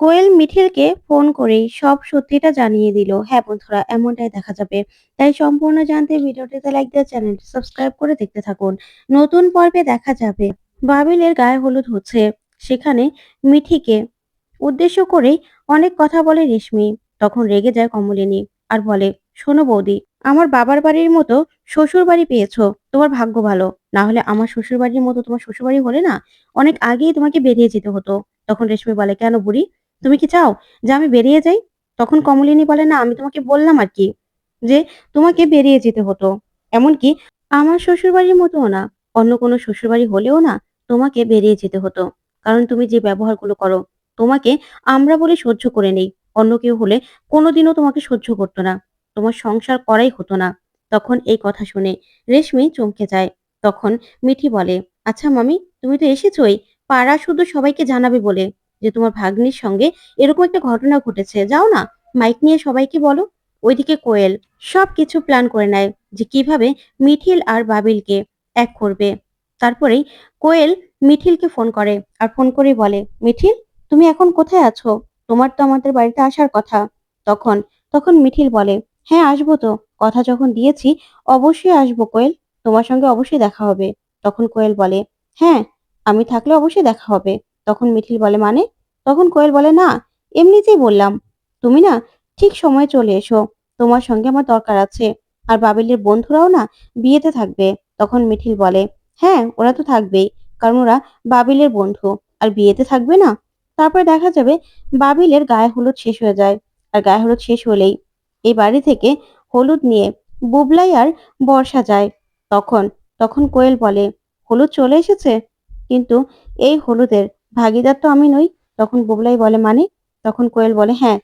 কোয়েল মিঠিলকে phone করেই সব সত্যিটা জানিয়ে দিল। হ্যাঁ বন্ধুরা, এমনটাই দেখা যাবে। তাই সম্পূর্ণ জানতে ভিডিওটিতে লাইক দিয়ে চ্যানেলটি সাবস্ক্রাইব করে দেখতে থাকুন। নতুন পর্বে দেখা যাবে। বাবিলের গায়ে হলুদ হচ্ছে। সেখানে মিঠিকে উদ্দেশ্য করেই অনেক কথা বলে রেশমি। তখন রেগে যায় কমলিনী আর বলে, শোনো বৌদি, আমার বাবার বাড়ির মতো শ্বশুর বাড়ি পেয়েছ। তোমার ভাগ্য ভালো। না হলে আমার শ্বশুর বাড়ির মতো তোমার শ্বশুর বাড়ি হলে না? অনেক আগেই তোমাকে বেরিয়ে যেতে হতো। তখন রেশমি বলে, কেন বুড়ি? তুমি কি চাও যে আমি বেরিয়ে যাই? তখন কমলিনী বলে না আমি তোমাকে বললাম আর কি যে তোমাকে বেরিয়ে যেতে হতো। এমনকি আমার শ্বশুরবাড়ির মতো না অন্য কোনো শ্বশুরবাড়ি হলেও না তোমাকে বেরিয়ে যেতে হতো। কারণ তুমি যে ব্যবহারগুলো করো তোমাকে আমরা বলে সহ্য করে নেই। অন্য কেউ হলে কোনোদিনও তোমাকে সহ্য করতো না। তোমার সংসার করাই হতো না। তখন এই কথা শুনে রেশমি চমকে যায়। তখন মিঠি বলে আচ্ছা মামি তুমি তো এসেছোই। পাড়া শুধু সবাইকে জানাবে বলে। যে তোমার ভাগ্নির সঙ্গে এরকম একটা ঘটনা ঘটেছে। যাও না মাইক নিয়ে সবাইকে বলো। ওইদিকে কোয়েল সব কিছু প্ল্যান করে নেয় যে কীভাবে মিঠিল আর বাবিলকে এক করবে। তারপরেই কোয়েল মিঠিলকে ফোন করে আর ফোন করে বলে, মিঠিল, তুমি এখন কোথায় আছো? তোমার তো আমাদের বাড়িতে আসার কথা। তখন তখন মিঠিল বলে হ্যাঁ আসব তো। কথা যখন দিয়েছি, অবশ্যই আসব কোয়েল। তোমার সঙ্গে অবশ্যই দেখা হবে। তখন কোয়েল বলে হ্যাঁ আমি থাকলে অবশ্যই দেখা হবে। তখন মিঠিল বলে মানে? তখন কোয়েল বলে, না, এমনিতেই বললাম। তুমি না ঠিক সময়ে চলে এসো। তোমার সঙ্গে আমার দরকার আছে। আর বাবিলের বন্ধুরাও না বিয়েতে থাকবে। তখন মিঠিল বলে হ্যাঁ ওরা তো থাকবেই, কারণ ওরা বাবিলের বন্ধু। আর বিয়েতে থাকবে না? তারপরে দেখা যাবে বাবিলের গায়ে হলুদ শেষ হয়ে যায়, আর গায়ে হলুদ শেষ হলেই এই বাড়ি থেকে হলুদ নিয়ে বুবলাই আর বর্ষা যায়। তখন তখন কোয়েল বলে, হলুদ চলে এসেছে? কিন্তু এই হলুদের ভাগিদার তো আমি নই। তখন বুবলাই বলে মানে? তখন কোয়েল বলে হ্যাঁ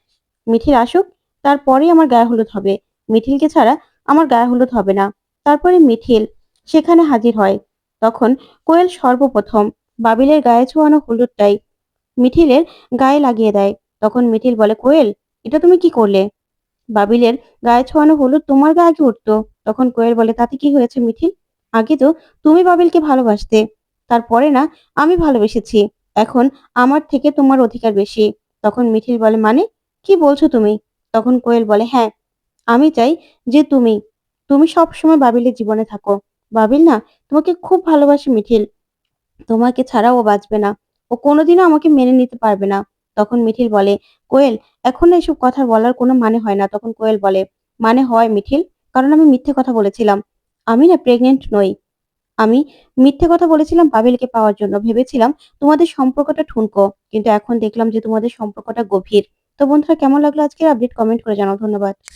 মিঠিল আসুক, তারপরেই আমার গায়ে হলুদ হবে। মিঠিলকে ছাড়া আমার গায়ে হলুদ হবে না। তারপরে মিঠিল সেখানে হাজির হয়। তখন কোয়েল সর্বপ্রথম বাবিলের গায়ে ছোঁয়ানো হলুদটাই মিঠিলের গায়ে লাগিয়ে দেয়। তখন মিঠিল বলে, কোয়েল, এটা তুমি কি করলে? বাবিলের গায়ে ছোঁয়ানো হলুদ তোমার গায়ে আগে উঠতো। তখন কোয়েল বলে, তাতে কি হয়েছে মিঠিল? আগে তো তুমি বাবিলকে ভালোবাসতে। তারপরে না, আমি ভালোবেসেছি। এখন আমার থেকে তোমার অধিকার বেশি। তখন মিঠিল বলে মানে? কি বলছো তুমি? তখন কোয়েল বলে হ্যাঁ আমি চাই যে তুমি তুমি সব সময় বাবিলের জীবনে থাকো। বাবিল না, তোমাকে খুব ভালোবাসে মিঠিল। তোমাকে ছাড়া ও বাঁচবে না। ও কোনোদিনও আমাকে মেনে নিতে পারবে না। তখন মিঠিল বলে, কোয়েল, এখন এসব কথা বলার কোনো মানে হয় না। তখন কোয়েল বলে মানে হয় মিঠিল? কারণ আমি মিথ্যে কথা বলেছিলাম। আমি না প্রেগনেন্ট নই। আমি মিথ্যে কথা বলেছিলাম বাবিলকে পাওয়ার জন্য। ভেবেছিলাম তোমাদের সম্পর্কটা ঠুনকো, কিন্তু এখন দেখলাম যে তোমাদের সম্পর্কটা গভীর। তো বন্ধুরা, কেমন লাগল আজকের আপডেট কমেন্ট করে জানাও। ধন্যবাদ।